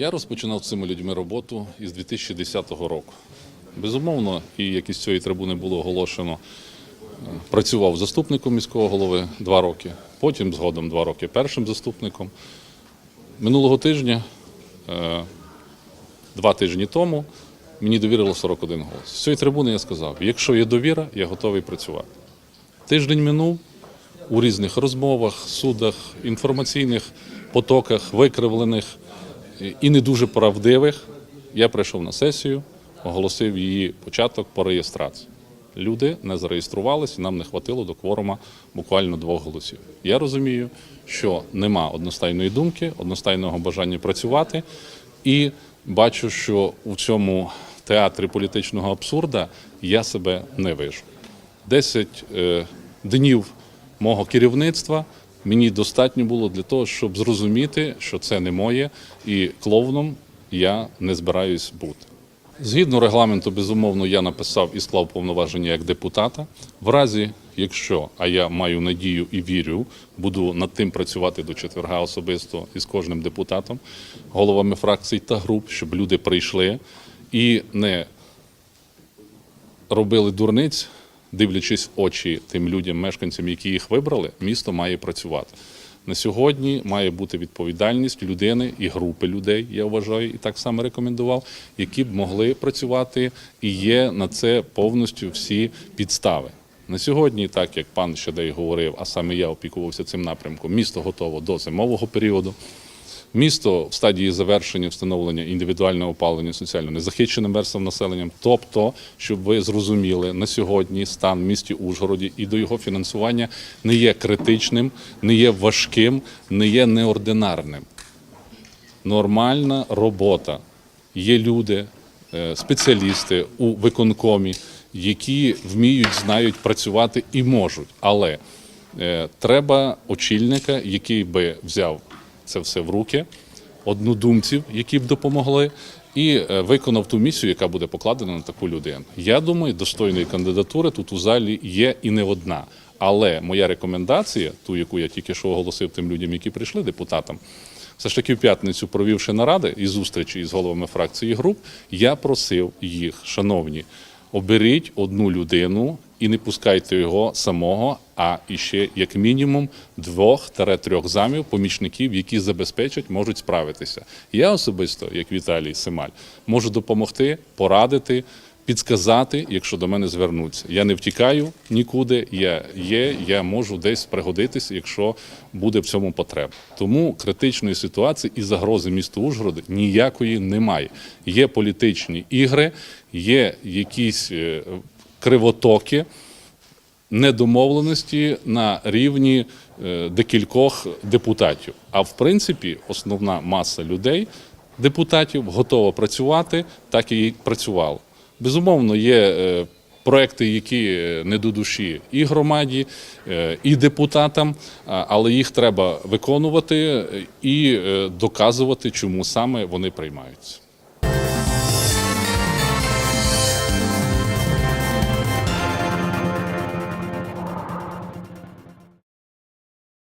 Я розпочинав з цими людьми роботу із 2010 року. Безумовно, і як із цієї трибуни було оголошено, е, працював заступником міського голови два роки, потім згодом два роки першим заступником. Минулого тижня, е, два тижні тому, мені довірило 41 голос. З цієї трибуни я сказав: якщо є довіра, я готовий працювати. Тиждень минув у різних розмовах, судах, інформаційних потоках, викривлених і не дуже правдивих. Я прийшов на сесію, оголосив її початок по реєстрації. Люди не зареєструвалися, нам не хватило до кворума буквально двох голосів. Я розумію, що нема одностайної думки, одностайного бажання працювати, і бачу, що у цьому театрі політичного абсурда я себе не вижу. 10 е, днів мого керівництва мені достатньо було для того, щоб зрозуміти, що це не моє, і клоуном я не збираюсь бути. Згідно регламенту, безумовно, я написав і склав повноваження як депутата. В разі, якщо, а я маю надію і вірю, буду над тим працювати до четверга особисто із кожним депутатом, головами фракцій та груп, щоб люди прийшли і не робили дурниць, дивлячись очі тим людям, мешканцям, які їх вибрали, місто має працювати. На сьогодні має бути відповідальність людини і групи людей, я вважаю, і так само рекомендував, які б могли працювати, і є на це повністю всі підстави. На сьогодні, так як пан Щедей говорив, а саме я опікувався цим напрямком, місто готово до зимового періоду. Місто в стадії завершення встановлення індивідуального опалення соціально незахищеним верствам населення. Тобто, щоб ви зрозуміли, на сьогодні стан в місті Ужгороді і до його фінансування не є критичним, не є важким, не є неординарним. Нормальна робота. Є люди, е, спеціалісти у виконкомі, які вміють, знають працювати і можуть. Але е, треба очільника, який би взяв це все в руки, однодумців, які б допомогли, і е, виконав ту місію, яка буде покладена на таку людину. Я думаю, достойної кандидатури тут у залі є і не одна. Але моя рекомендація, ту, яку я тільки що оголосив тим людям, які прийшли депутатам, все ж таки в п'ятницю, провівши наради і зустрічі із головами фракцій і груп, я просив їх, шановні, оберіть одну людину і не пускайте його самого, а іще як мінімум двох-трьох замів помічників, які забезпечать, можуть справитися. Я особисто, як Віталій Семаль, можу допомогти, порадити. Підказати, якщо до мене звернуться. Я не втікаю нікуди. Я є, я можу десь пригодитися, якщо буде в цьому потреба. Тому критичної ситуації і загрози місту Ужгорода ніякої немає. Є політичні ігри, є якісь е, кривотоки, недомовленості на рівні е, декількох депутатів. А в принципі, основна маса людей, депутатів, готова працювати, так і працювала. Безумовно, є е, проекти, які е, не до душі і громаді, е, і депутатам, але їх треба виконувати і доказувати, чому саме вони приймаються.